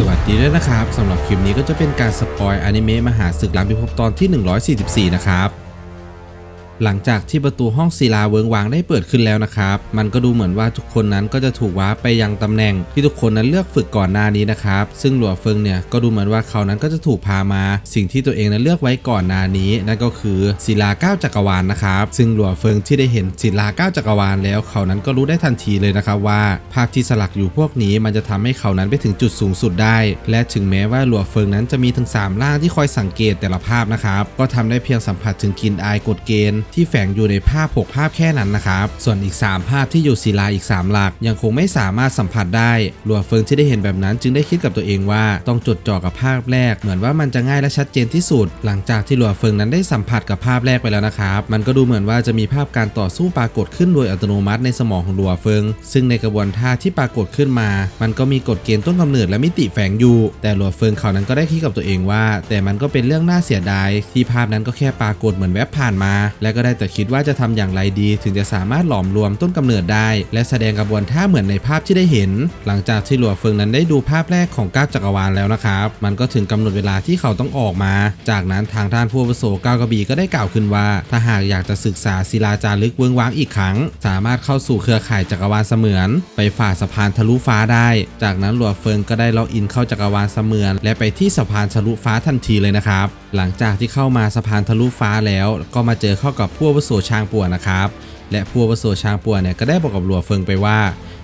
สวัสดีด้วยนะครับสำหรับคลิปนี้ก็จะเป็นการสปอยอนิเมะมหาศึกล้างพิภพตอนที่ 144 นะครับ หลังจากที่ประตูห้องศิลาเวิงวางได้เปิดขึ้นแล้วนะครับ มันก็ดูเหมือนว่าทุกคนนั้นก็จะถูกว้าไปยังตำแหน่งที่ทุกคนนั้นเลือกฝึกก่อนหน้านี้นะครับ ซึ่งหลัวเฟิงเนี่ยก็ดูเหมือนว่าเขานั้นก็จะถูกพามา สิ่งที่ตัวเองนั้นเลือกไว้ก่อนหน้านี้ นั่นก็คือศิลาเก้าจักรวาลนะครับ ซึ่งหลัวเฟิงที่ได้เห็นศิลาเก้าจักรวาลแล้ว เขานั้นก็รู้ได้ทันทีเลยนะครับว่า ภาพที่สลักอยู่พวกนี้มันจะทำให้เขานั้นไปถึงจุดสูงสุดได้ และถึงแม้ว่าหลัวเฟิงนั้นจะมีถึงสามร่างที่คอยสังเกตแต่ละภาพนะครับก็ทำได้เพียงสัมผัสถึงกลินอายกฎเกณฑ์ที่แฝงอยู่ในภาพ 6 ภาพแค่นั้นนะครับ ส่วนอีก 3 ภาพที่อยู่ศิลาอีก 3 หลัก ยังคงไม่สามารถสัมผัสได้หลัวเฟิงที่ได้เห็นแบบนั้น จึงได้คิดกับตัวเองว่าต้องจดจ่อกับภาพแรก เหมือนว่ามันจะง่ายและชัดเจนที่สุด หลังจากที่หลัวเฟิงนั้นได้สัมผัสกับภาพแรกไปแล้วนะครับมันก็ดูเหมือนว่าจะมีภาพการต่อสู้ปรากฏขึ้นโดยอัตโนมัติในสมองของหลัวเฟิง ซึ่งในกระบวนท่าที่ปรากฏขึ้นมา มันก็มีกฎเกณฑ์ต้นกำเนิดและมิติแฝงอยู่ แต่หลัวเฟิงเขานั้นก็ได้คิดกับตัวเองว่า แต่มันก็เป็นเรื่องน่าเสียดายที่ภาพนั้นก็แค่ปรากฏเหมือนแวบผ่านมา และก็ได้แต่คิดว่าจะทำอย่างไรดีถึงจะสามารถหลอมรวมต้นกำเนิดได้ และแสดงกระบวนท่าเหมือนในภาพที่ได้เห็น หลังจากที่หลัวเฟิงนั้นได้ดูภาพแรกของก้าวจักรวาลแล้วนะครับ มันก็ถึงกำหนดเวลาที่เขาต้องออกมา จากนั้นทางด้านผู้วุโสก้าวกระบี่ก็ได้กล่าวขึ้นว่า ถ้าหากอยากจะศึกษาศิลาจารึกเวิงว้างอีกครั้ง สามารถเข้าสู่เครือข่ายจักรวาลเสมือน ไปฝ่าสะพานทะลุฟ้าได้ จากนั้นหลัวเฟิงก็ได้ล็อกอินเข้าจักรวาลเสมือน และไปที่สะพานทะลุฟ้าทันทีเลยนะครับ หลังจากที่เข้ามาสะพานทะลุฟ้าแล้ว ก็มาเจอเข้ากับผู้อาวุโสช้างป่วนนะครับและผู้อาวุโสช้างป่วนเนี่ยก็ได้บอกกับหลัวเฟิงไปว่า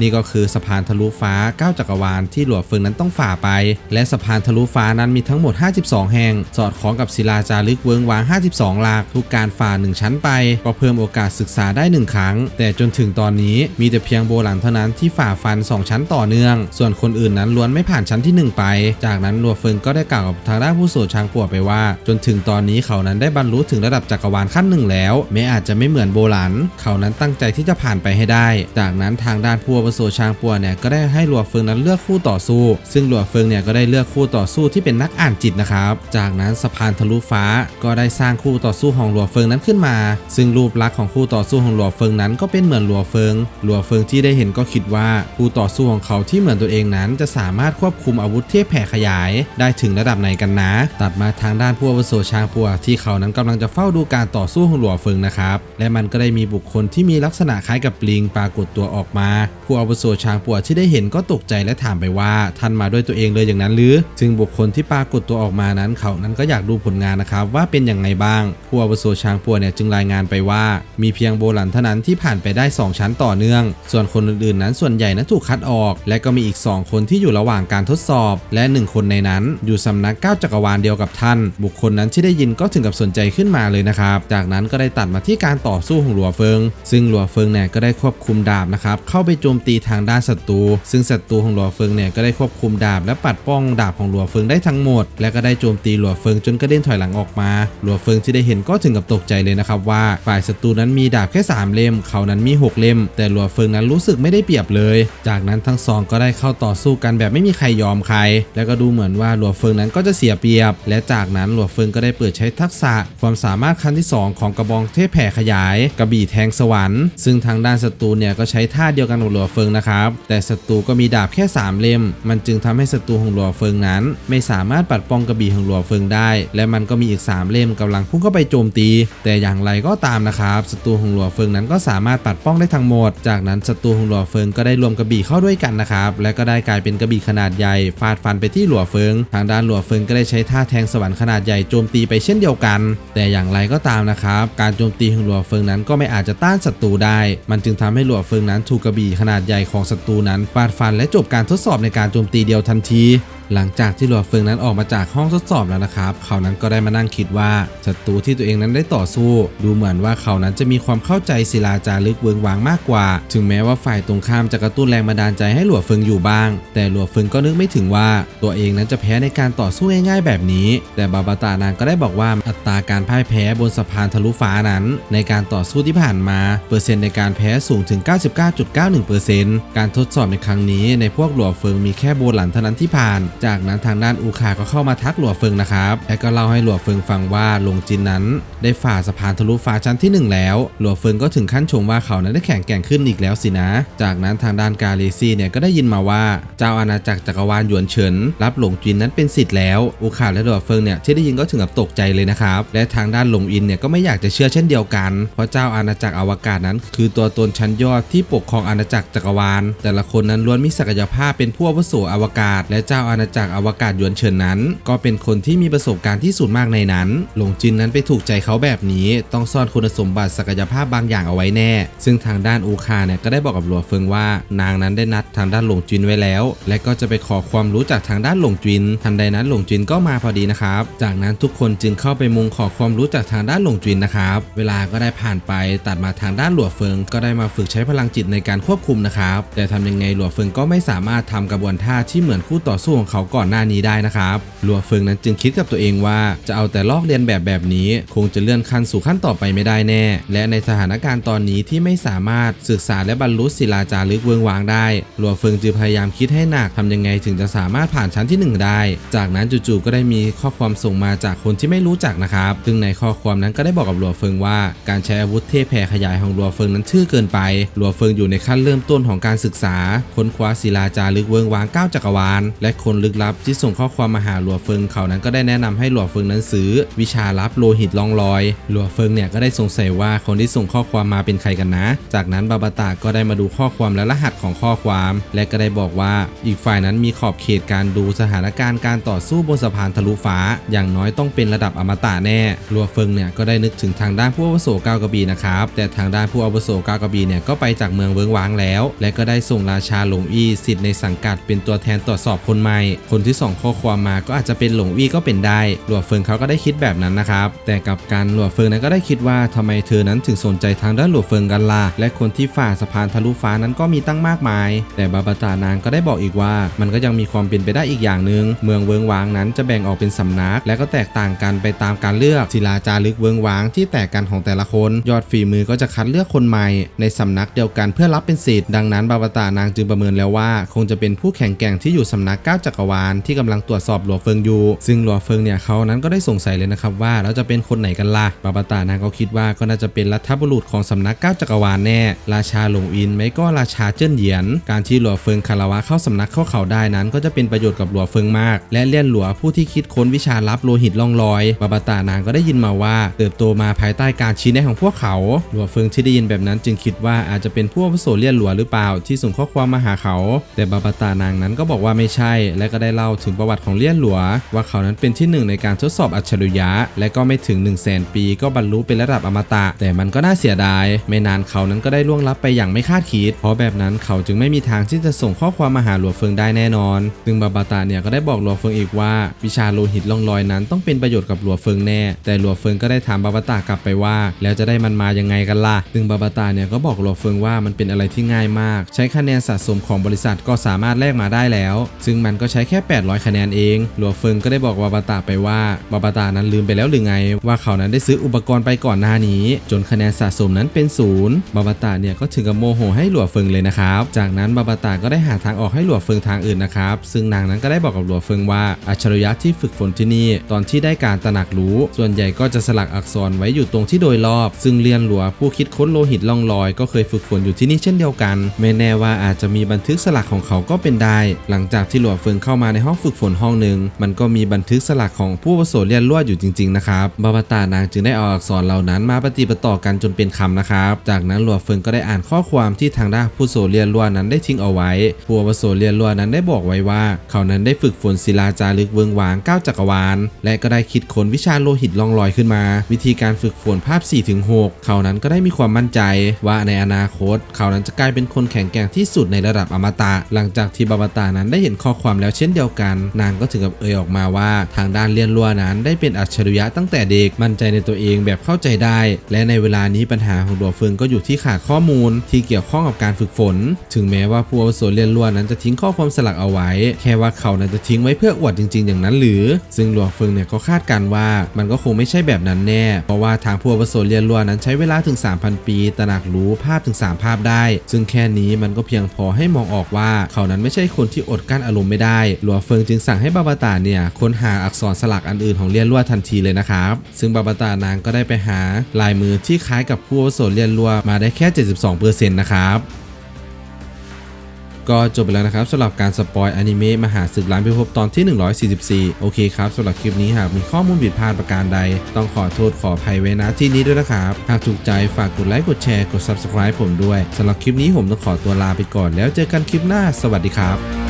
นี่ก็คือสะพานทะลุฟ้าเก้าจักรวาลที่หลัวเฟิงนั้นต้องฝ่าไป และสะพานทะลุฟ้านั้นมีทั้งหมด 52 แห่ง สอดคล้องกับศิลาจารึกเวิงวาง 52 หลักทุกการฝ่า 1 ชั้นไป ก็เพิ่มโอกาสศึกษาได้ 1 ครั้ง แต่จนถึงตอนนี้มีแต่เพียงโบหลันเท่านั้นที่ฝ่าฟัน 2 ชั้นต่อเนื่อง ส่วนคนอื่นนั้นล้วนไม่ผ่านชั้นที่ 1 ไป จากนั้นหลัวเฟิงก็ได้กล่าวกับทางด้านผู้โสดช้างป่วไปว่า จนถึงตอนนี้เขานั้นได้บรรลุถึงระดับจักรวาลขั้นหนึ่งแล้วแม้อาจจะไม่เหมือนโบหลันเขานั้นตั้งใจที่จะผ่านไปให้ได้ จากนั้นทางด้านผู้อาวุโสชางป่วเนี่ยก็ได้ให้หลัวเฟิงนั้นเลือกคู่ต่อสู้ ซึ่งหลัวเฟิงเนี่ยก็ได้เลือกคู่ต่อสู้ที่เป็นนักอ่านจิตนะครับ จากนั้นสะพานทะลุฟ้าก็ได้สร้างคู่ต่อสู้ของหลัวเฟิงนั้นขึ้นมา ซึ่งรูปลักษณ์ของคู่ต่อสู้ของหลัวเฟิงนั้นก็เป็นเหมือนหลัวเฟิงหลัวเฟิงที่ได้เห็นก็คิดว่าคู่ต่อสู้ของเขาที่เหมือนตัวเองนั้น จะสามารถควบคุมอาวุธเทพแผ่ขยาย ได้ถึงระดับไหนกันนะ ตัดมาทางด้านผู้อาวุโสชางปัวที่เขานั้นกำลังจะเฝ้าดูการต่อสู้ของหลัวเฟิงนะครับและมันก็ได้มีบุคคลที่มีลักษณะคล้ายกับปลิงปรากฏตัวออกมาผู้อาวุโสช้างปัวที่ได้เห็นก็ตกใจและถามไปว่า ท่านมาด้วยตัวเองเลยอย่างนั้นหรือ ซึ่งบุคคลที่ปรากฏตัวออกมานั้นเขานั้นก็อยากดูผลงานนะครับว่าเป็นอย่างไรบ้าง ผู้อาวุโสช้างปัวเนี่ยจึงรายงานไปว่า มีเพียงโบหลันเท่านั้นที่ผ่านไปได้ 2 ชั้นต่อเนื่อง ส่วนคนอื่นๆ นั้นส่วนใหญ่นั้นถูกคัดออก และก็มีอีก 2 คนที่อยู่ระหว่างการทดสอบ และ 1 คนในนั้นอยู่สำนักก้าวจักรวาลเดียวกับท่าน บุคคลนั้นที่ได้ยินก็ถึงกับสนใจขึ้นมาเลยนะครับ จากนั้นก็ได้ตัดมาที่การต่อสู้ของหลัวเฟิง ซึ่งหลัวเฟิงเนี่ยก็ได้ควบคุมดาบนะครับเข้าไปโจมตีทางด้านศัตรู ซึ่งศัตรูของหลัวเฟิงเนี่ยก็ได้ควบคุมดาบและปัดป้องดาบของหลัวเฟิงได้ทั้งหมด และก็ได้โจมตีหลัวเฟิงจนกระเด็นถอยหลังออกมาหลัวเฟิงที่ได้เห็นก็ถึงกับตกใจเลยนะครับว่าฝ่ายศัตรูนั้นมีดาบแค่ 3 เล่ม เขานั้นมี 6 เล่ม แต่หลัวเฟิงนั้นรู้สึกไม่ได้เปรียบเลย จากนั้นทั้งสองก็ได้เข้าต่อสู้กันแบบไม่มีใครยอมใคร แล้วก็ดูเหมือนว่าหลัวเฟิงนั้นก็จะเสียเปรียบ และจากนั้นหลัวเฟิงก็ได้เปิดใช้ทักษะความสามารถขั้นที่ 2 ของกระบองเทพแผ่ขยาย กระบี่แทงสวรรค์ซึ่งทางด้านศัตรูเนี่ยก็ใช้ท่าเดียวกันกับหลัวเฟิงนะครับ แต่ศัตรูก็มีดาบแค่ 3 เล่ม มันจึงทำให้ศัตรูของหลัวเฟิงนั้น ไม่สามารถปัดป้องกระบี่ของหลัวเฟิงได้ และมันก็มีอีก 3 เล่มกำลังพุ่งเข้าไปโจมตี แต่อย่างไรก็ตามนะครับศัตรูของหลัวเฟิงนั้นก็สามารถปัดป้องได้ทั้งหมด จากนั้นศัตรูของหลัวเฟิงก็ได้รวมกระบี่เข้าด้วยกันนะครับ และก็ได้กลายเป็นกระบี่ขนาดใหญ่ฟาดฟันไปที่หลัวเฟิง ทางด้านหลัวเฟิงก็ได้ใช้ท่าแทงสวรรค์ขนาดใหญ่โจมตีไปเช่นเดียวกัน แต่อย่างไรก็ตามนะครับ การโจมตีของหลัวเฟิงนั้นก็ไม่อาจจะต้านศัตรูได้ มันจึงทำให้หลัวเฟิงนั้นถูกกระบี่ขนาดใหญ่ของศัตรูนั้นฟาดฟันและจบการทดสอบในการโจมตีเดียวทันทีหลังจากที่หลัวเฟิงนั้นออกมาจากห้องทดสอบแล้วนะครับ เขานั้นก็ได้มานั่งคิดว่าศัตรูที่ตัวเองนั้นได้ต่อสู้ ดูเหมือนว่าเขานั้นจะมีความเข้าใจศิลาจารึกเวิงวางมากกว่า ถึงแม้ว่าฝ่ายตรงข้ามจะกระตุ้นแรงบันดาลใจให้หลัวเฟิงอยู่บ้าง แต่หลัวเฟิงก็นึกไม่ถึงว่า ตัวเองนั้นจะแพ้ในการต่อสู้ง่ายๆแบบนี้ แต่บาบาตานางก็ได้บอกว่าอัตราการพ่ายแพ้บนสะพานทะลุฟ้านั้น ในการต่อสู้ที่ผ่านมา เปอร์เซ็นต์ในการแพ้สูงถึง 99.91%การทดสอบในครั้งนี้ในพวกหลัวเฟิงมีแค่โบหลันเท่านั้นที่ผ่านจากนั้นทางด้านอูคาก็เข้ามาทักหลัวเฟิงนะครับและก็เล่าให้หลัวเฟิงฟังว่าหลงจินนั้น ได้ฝ่าสะพานทะลุฟ้าชั้นที่หนึ่งแล้ว หลัวเฟิงก็ถึงขั้นชมว่าเขานั้นได้แข็งแกร่งขึ้นอีกแล้วสินะ จากนั้นทางด้านกาเลซี่เนี่ยก็ได้ยินมาว่า เจ้าอาณาจักรจักรวาลหยวนเฉินรับหลงจินนั้นเป็นสิทธิ์แล้วอูคาและหลัวเฟิงเนี่ยที่ได้ยินก็ถึงกับตกใจเลยนะครับและทางด้านหลงอินเนี่ยก็ไม่อยากจะเชื่อเช่นเดียวกัน เพราะเจ้าอาณาจักรอวกาศนั้น คือตัวตนชั้นยอดที่ปกครองอาณาจักรจักรวาล แต่ละคนนั้นล้วนมีศักยภาพเป็นผู้อาวุโสอวกาศ และเจ้าอาณาจักรอวกาศยวนเฉินนั้น ก็เป็นคนที่มีประสบการณ์ที่สุดมากในนั้น หลงจินนั้นไปถูกใจเขาแบบนี้ต้องซ่อนคุณสมบัติศักยภาพบางอย่างเอาไว้แน่ ซึ่งทางด้านอูคาเนี่ยก็ได้บอกกับหลัวเฟิงว่า นางนั้นได้นัดทางด้านหลงจินไว้แล้ว และก็จะไปขอความรู้จากทางด้านหลงจิน ทันใดนั้นหลงจินก็มาพอดีนะครับ จากนั้นทุกคนจึงเข้าไปมุงขอความรู้จากทางด้านหลงจินนะครับ เวลาก็ได้ผ่านไปตัดมาทางด้านหลัวเฟิง ก็ได้มาฝึกใช้พลังจิตในการควบคุมนะครับแต่ทำยังไงหลัวเฟิงก็ไม่สามารถทำกระบวนท่าที่เหมือนคู่ต่อสู้ของเขาก่อนหน้านี้ได้นะครับลัวเฟิงนั้นจึงคิดกับตัวเองว่าจะเอาแต่ลอกเรียนแบบแบบนี้ คงจะเลื่อนขั้นสู่ขั้นต่อไปไม่ได้แน่ และในสถานการณ์ตอนนี้ที่ไม่สามารถศึกษาและบรรลุศิลาจารึกเวิงวางได้หลัวเฟิงจึงพยายามคิดให้หนักทำยังไงถึงจะสามารถผ่านชั้นที่หนึ่งได้ จากนั้นจู่ๆก็ได้มีข้อความส่งมาจากคนที่ไม่รู้จักนะครับซึ่งในข้อความนั้นก็ได้บอกกับหลัวเฟิงว่า การใช้อาวุธเทพแผ่ขยายของหลัวเฟิงนั้นชื่อเกินไปหลัวเฟิงอยู่ในขั้นเริ่มต้นของการศึกษา ค้นคว้าศิลาจารึกเวิงวางเก้าจักรวาลและคนลึกลับที่ส่งข้อความมาหาหลัวเฟิงเขานั้นก็ได้แนะนำให้หลัวเฟิงนั้นซื้อ วิชาลับโลหิตลองลอย หลัวเฟิงเนี่ยก็ได้สงสัยว่าคนที่ส่งข้อความมาเป็นใครกันนะ จากนั้นบาบาตาก็ได้มาดูข้อความและรหัสของข้อความ และก็ได้บอกว่าอีกฝ่ายนั้นมีขอบเขตการดูสถานการณ์การต่อสู้บนสะพานทะลุฟ้า อย่างน้อยต้องเป็นระดับอมตะแน่หลัวเฟิงเนี่ยก็ได้นึกถึงทางด้านผู้อาวุโสก้าวกระบี่นะครับแต่ทางด้านผู้อาวุโสก้าวกระบี่เนี่ยก็ไปจากเมืองเวิงวางแล้ว และก็ได้ส่งราชาหลงอี้สิทธิ์ในสังกัดเป็นตัวแทนตรวจสอบคนใหม่คนที่ส่งข้อความมาก็อาจจะเป็นหลงอี้ก็เป็นได้ หลัวเฟิงเขาก็ได้คิดแบบนั้นนะครับ แต่กับการหลัวเฟิงนั้นก็ได้คิดว่าทำไมเธอนั้นถึงสนใจทางด้านหลัวเฟิงกันล่ะ และคนที่ฝ่าสะพานทะลุฟ้านั้นก็มีตั้งมากมาย แต่บาบาตานางก็ได้บอกอีกว่า มันก็ยังมีความเป็นไปได้อีกอย่างหนึ่ง เมืองเวิงวางนั้นจะแบ่งออกเป็นสำนัก และก็แตกต่างกันไปตามการเลือกศิลาจารึกเวิงวางที่แตกกันของแต่ละคน ยอดฝีมือก็จะคัดเลือกคนใหม่ ในสำนักเดียวกันเพื่อรับเป็นสิทธิ์ดังนั้นบาบาตานางจึงประเมินแล้วว่า คงจะเป็นผู้แข่งแกร่งที่อยู่สำนักก้าจักรวาลที่กำลังตรวจสอบหลัวเฟิงอยู่ ซึ่งหลัวเฟิงเนี่ยเขานั้นก็ได้สงสัยเลยนะครับว่าแล้วจะเป็นคนไหนกันล่ะบาบาตานางก็คิดว่าก็น่าจะเป็นรัฐบุรุษของสำนักเก้าจักรวาลแน่ ราชาหลงอินไม่ก็ราชาเจิ้นเหยียน การที่หลัวเฟิงคารวะเข้าสำนักเข้าเขาได้นั้น ก็จะเป็นประโยชน์กับหลัวเฟิงมาก และเลี่ยนหลัวผู้ที่คิดค้นวิชาลับโลหิตล่องลอยบาบาตานางก็ได้ยินมาว่าเติบโตมาภายใต้การชี้แนะของพวกเขา หลัวเฟิงที่ได้ยินแบบนั้นจึงคิดว่าอาจจะเป็นผู้อาวุโสเลี่ยนหลัวหรือเปล่าที่ส่งข้อความมาหาเขา แต่บาบาตานางนั้นก็บอกว่าไม่ใช่และก็ได้เล่าถึงประวัติของเลี่ยนหลัว ว่าเขานั้นเป็นที่หนึ่งในการทดสอบอัจฉริยะ และก็ไม่ถึง 1 0 0 0 0แสนปีก็บรรลุเป็นระดับอมตะ แต่มันก็น่าเสียดาย ไม่นานเขานั้นก็ได้ล่วงลับไปอย่างไม่คาดคิด เพราะแบบนั้นเขาจึงไม่มีทางที่จะส่งข้อความมาหาหลัวเฟิงได้แน่นอน ซึ่งบาบาตาเนี่ยก็ได้บอกหลัวเฟิงอีกว่า วิชาโลหิตล่องลอยนั้นต้องเป็นประโยชน์กับหลัวเฟิงแน่ แต่หลัวเฟิงก็ได้ถามบาบาตากลับไปว่า แล้วจะได้มันมายังไงกันล่ะ ซึ่งบาบาตาเนี่ยก็บอกหลัวเฟิงว่ามันเป็นอะไรที่ง่ายมาก ใช้คะแนนสะสมของบริษัทก็สามารถแลกมาได้แล้ว ซึ่งมันก็ใช้แค่ 800 คะแนนเอง หลัวเฟิงก็ได้บอกบาบาตาไปว่าบาบาตานั้นลืมไปแล้วหรือไง ว่าเขานั้นได้ซื้ออุปกรณ์ไปก่อนหน้านี้ จนคะแนนสะสมนั้นเป็นศูนย์บาบาตาเนี่ยก็ถึงกับโมโหให้หลัวเฟิงเลยนะครับ จากนั้นบาบาตาก็ได้หาทางออกให้หลัวเฟิงทางอื่นนะครับ ซึ่งนางนั้นก็ได้บอกกับหลัวเฟิงว่าอัจฉริยะที่ฝึกฝนที่นี่ ตอนที่ได้การตระหนักรู้ ส่วนใหญ่ก็จะสลักอักษรไว้อยู่ตรงที่โดยรอบ ซึ่งเลียนหลัวผู้คิดค้นโลหิตล่องลอย ก็เคยฝึกฝนอยู่ที่นี่เช่นเดียวกัน ไม่แน่ว่าอาจจะมีบันทึกสลักของเขาก็เป็นได้ หลังจากที่หลัวเฟิงเข้ามาในห้องฝึกฝนห้องหนึ่งมันก็มีบันทึกสลักของผู้อาวุโสเลียนลวดอยู่จริงๆนะครับบาบาตานางจึงได้เอาอักษรเหล่านั้นมาปฏิปต่อกันจนเป็นคำนะครับ จากนั้นหลัวเฟิงก็ได้อ่านข้อความที่ทางด้านผู้โสเลียนลวดนั้นได้ทิ้งเอาไว้ ผู้อาวุโสเลียนลวดนั้นได้บอกไว้ว่า เขานั้นได้ฝึกฝนศิลาจารึกเวิงหวางเก้าจักรวาล และก็ได้คิดค้นวิชาโลหิตล่องลอยขึ้นมา วิธีการฝึกฝนภาพ 4-6 เขานั้นก็ได้มีความมั่นใจ ว่าในอนาคต เขานั้นจะกลายเป็นคนแข็งแกร่งที่สุดในระดับอมตะ หลังจากที่บาบาตานั้นได้เห็นข้อความแล้วเช่นเดียวกัน นางก็ถึงกับเอ่ยออกมาว่า ทางด้านเลียนลัวนั้นได้เป็นอัจฉริยะตั้งแต่เด็กมั่นใจในตัวเองแบบเข้าใจได้ และในเวลานี้ปัญหาของดัวเฟิงก็อยู่ที่ขาดข้อมูล ที่เกี่ยวข้องกับการฝึกฝน ถึงแม้ว่าผู้อาวุโสเลียนลัวนั้นจะทิ้งข้อความสลักเอาไว้ แค่ว่าเขานั้นจะทิ้งไว้เพื่ออวดจริง ๆ อย่างนั้นหรือ ซึ่งหลวงเฟิงเนี่ยก็คาดการว่ามันก็คงไม่ใช่แบบนั้นแน่ เพราะว่าทางผู้อาวุโสเลียนลัวนั้นใช้เวลาถึง 3,000 ปีตระหนักรู้ภาพถึง 3 ภาพได้ ซึ่งแค่นี้มันก็เพียงพอให้มองออกว่า เขานั้นไม่ใช่คนที่อดกั้นอารมณ์ไม่ได้หลัวเฟิงจึงสั่งให้บาบาตาเนี่ยค้นหาอักษรสลักอันอื่นของเลียนลั่วทันทีเลยนะครับ ซึ่งบาบาตานางก็ได้ไปหาลายมือที่คล้ายกับผู้อาวุโสเลียนลั่วมาได้แค่ 72%นะครับก็จบไปแล้วนะครับสำหรับการสปอยอนิเมะมหาศึกล้างพิภพตอนที่ 144 โอเคครับสำหรับคลิปนี้หากมีข้อมูลผิดพลาดประการใด ต้องขอโทษขออภัยไว้ณที่นี้ด้วยนะครับ หากถูกใจฝากกดไลค์กดแชร์กด Subscribe ผมด้วยสำหรับคลิปนี้ผมต้องขอตัวลาไปก่อนแล้วเจอกันคลิปหน้า สวัสดีครับ